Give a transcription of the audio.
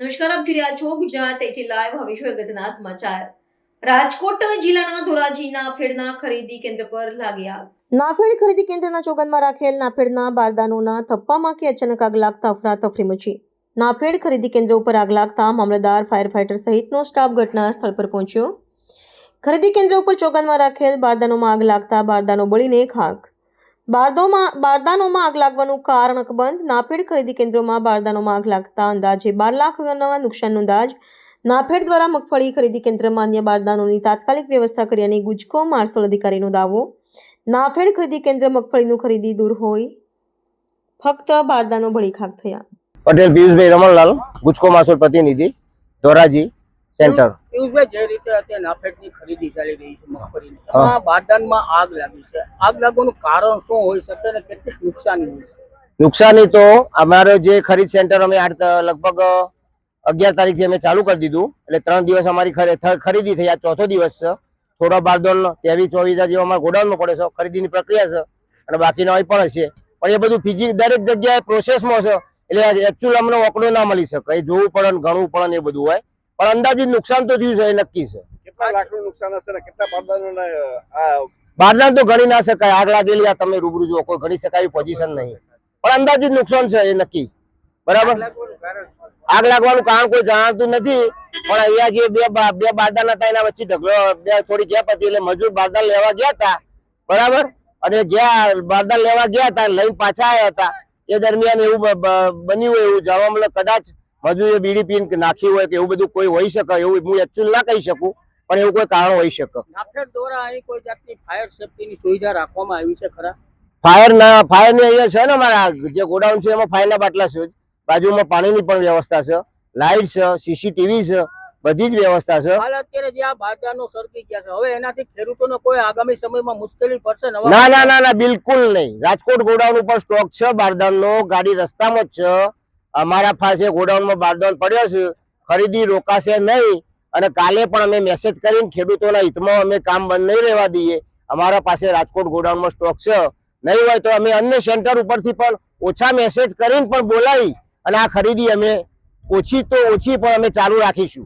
નમસ્કાર, આપ જોઈ રહ્યા છો ગુજરાત એટી લાઈવ. હવે જોઈએ અગત્યના સમાચાર. રાજકોટ જિલ્લાના ધોરાજીના ફેડના ખરીદી કેન્દ્ર પર લાગી આગ. નાફેડ ખરીદી કેન્દ્રના ચોગનમાં રાખેલ નાફેડના બારદાનોના થપ્પામાંથી અચાનક આગ લાગતા અફરાતફરી મચી. નાફેડ ખરીદી કેન્દ્ર ઉપર આગ લાગતા મામલતદાર ફાયર ફાઇટર સહિતનો સ્ટાફ ઘટના સ્થળ પર પહોંચ્યો. ખરીદી કેન્દ્ર ઉપર ચોગનમાં રાખેલ બારદાનોમાં આગ લાગતા બારદાનો બળીને ખાક બારદોમાં બારદાનોમાં આગ લાગવાનું કારણ અકબંધ. નાફેડ ખરીદી કેન્દ્રોમાં બારદાનોમાં આગ લાગતા અંદાજે બાર લાખ રૂપિયાના નુકસાનનો અંદાજ. નાફેડ દ્વારા મગફળી ખરીદી કેન્દ્રમાં અન્ય બારદાનોની તાત્કાલિક વ્યવસ્થા કરી અને ગુજકો માર્સોલ અધિકારીનો દાવો. નાફેડ ખરીદી કેન્દ્ર મગફળીનું ખરીદી દૂર હોય. ફક્ત બારદાનો ભળીખાક થયા. પટેલ પિયુષભાઈ રમણલાલ ગુજકો માર્સોલ પ્રતિનિધિ ધોરાજી સેન્ટર. પિયુષભાઈ જે રીતે અત્યારે નાફેડની ખરીદી ચાલી રહી છે મગફળીની બારદાનમાં આગ લાગી છે. આગ લાગવાનું કારણ શું હોઈ શકે અને કેટલીક નુકસાની હોય નુકસાની તો અમારો જે ખરીદ સેન્ટર અમે લગભગ અગિયાર તારીખથી અમે ચાલુ કરી દીધું. એટલે ત્રણ દિવસ અમારી ખરીદી થઈ. આ ચોથો દિવસ છે. થોડા બારદોન ત્રેવીસ ચોવીસ જેવો અમારા ગોડાઉનમાં પડે છે. ખરીદીની પ્રક્રિયા છે. અને બાકીના હોય પણ હશે. પણ એ બધું ફિઝિક દરેક જગ્યાએ પ્રોસેસમાં છે. એટલે એકચ્યુઅલ અમને ઓકડો ના મળી શકે. એ જોવું પડે ગણવું પડે ને એ બધું હોય. પણ અંદાજિત નુકસાન તો થયું છે, એ નક્કી છે. કેટલા લાખનું નુકસાન હશે ને કેટલા બારદાનોને આ બારદાન તો ગણી ના શકાય. આગ લાગેલી આ તમે રૂબરૂ જો કોઈ ગણી શકાય પોઝિશન નહીં. પણ અંદાજિત નુકસાન છે એ નક્કી. બરાબર? આગ લાગવાનું કારણ કોઈ જાણતું નથી પણ અહીંયા જે બે બે બારદાન હતા એના વચ્ચે ઢગલો બે થોડી ગેપ હતી એટલે મજૂર બારદાન લેવા ગયા હતા. બરાબર? અને ગયા બારદાન લેવા ગયા હતા લઈને પાછા આવ્યા હતા એ દરમિયાન એવું બન્યું હોય એવું જાણવા મળે. કદાચ મજૂરે બીડી પીને નાખી હોય કે એવું બધું કોઈ હોઈ શકે એવું હું એકચ્યુઅલ ના કહી શકું. પણ એવું કોઈ કારણ હોઈ શકે. નાફેડ દ્વારા અહીં કોઈ જાતની ફાયર સેફટીની સુવિધા રાખવામાં આવી છે ખરા? ફાયર ના ફાયરની અહીંયા છે ને મારા જે ગોડાઉન છે એમાં ફાયર ના બાટલા છે બાજુમાં પાણીની પણ વ્યવસ્થા છે. લાઇટ છે સીસીટીવી છે બધી જ વ્યવસ્થા છે. હાલ અત્યારે જે આ સળગી ગયા છે હવે એનાથી ખેડૂતોને કોઈ આગામી સમયમાં મુશ્કેલી પડશે ના ના ના ના બિલકુલ નહીં. રાજકોટ ગોડાઉન ઉપર સ્ટોક છે બારદાનનો ગાડી રસ્તામાં જ છે. અમારા પાસે ગોડાઉનમાં બારદાન પડ્યો છે. ખરીદી રોકાશે નહીં. અને કાલે પણ અમે મેસેજ કરીને ખેડૂતોના હિતમાં અમે કામ બંધ નહીં રહેવા દઈએ. અમારા પાસે રાજકોટ ગોડાઉનમાં સ્ટોક છે. નહીં હોય તો અમે અન્ય સેન્ટર ઉપરથી પણ ઓછા મેસેજ કરીને પણ બોલાવી અને આ ખરીદી અમે ઓછી તો ઓછી પણ અમે ચાલુ રાખીશું.